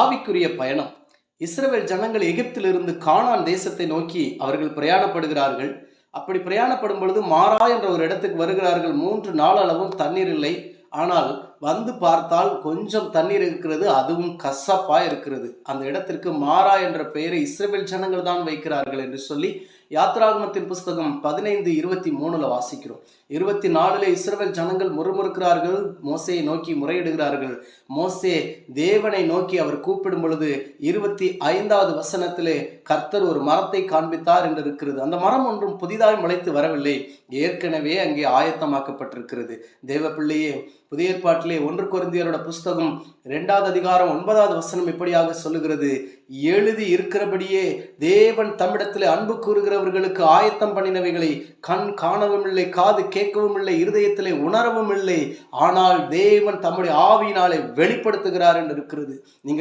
ஆவிக்குரிய பயணம். இஸ்ரவேல் ஜனங்கள் எகிப்திலிருந்து கானான் தேசத்தை நோக்கி அவர்கள் பிரயாணப்படுகிறார்கள். அப்படி பிரயாணப்படும் பொழுது மாறா என்ற ஒரு இடத்துக்கு வருகிறார்கள். மூன்று நாள் அளவும் தண்ணீர் இல்லை. ஆனால் வந்து பார்த்தால் கொஞ்சம் தண்ணீர் இருக்கிறது அதுவும் கசப்பா இருக்கிறது. அந்த இடத்திற்கு மாறா என்ற பெயரை இஸ்ரேல் ஜனங்கள் தான் வைக்கிறார்கள் என்று சொல்லி யாத்ராகமத்தின் புஸ்தகம் பதினைந்து இருபத்தி மூணுல வாசிக்கிறோம். இருபத்தி நாலுல இஸ்ரவேல் ஜனங்கள் முறுமுறுக்கிறார்கள் மோசையை நோக்கி முறையிடுகிறார்கள். மோசே தேவனை நோக்கி அவர் கூப்பிடும் பொழுது இருபத்தி ஐந்தாவது வசனத்திலே கர்த்தர் ஒரு மரத்தை காண்பித்தார் என்று இருக்கிறது. அந்த மரம் ஒன்றும் புதிதாய் முளைத்து வரவில்லை. ஏற்கனவே அங்கே ஆயத்தமாக்கப்பட்டிருக்கிறது. தேவ பிள்ளையே புதிய ஏற்பாட்டிலே ஒன்று குருந்தியரோட புஸ்தகம் இரண்டாவது அதிகாரம் ஒன்பதாவது வசனம் இப்படியாக சொல்லுகிறது. எழுதி இருக்கிறபடியே தேவன் தம்மிடத்திலே அன்பு கூறுகிறவர்களுக்கு ஆயத்தம் பண்ணினவைகளை கண் காணவும் இல்லை காது கேட்கவும் இல்லை இருதயத்திலே உணரவும் இல்லை ஆனால் தேவன் தம்முடைய ஆவியினாலே வெளிப்படுத்துகிறார் என்று இருக்கிறது நீங்கள்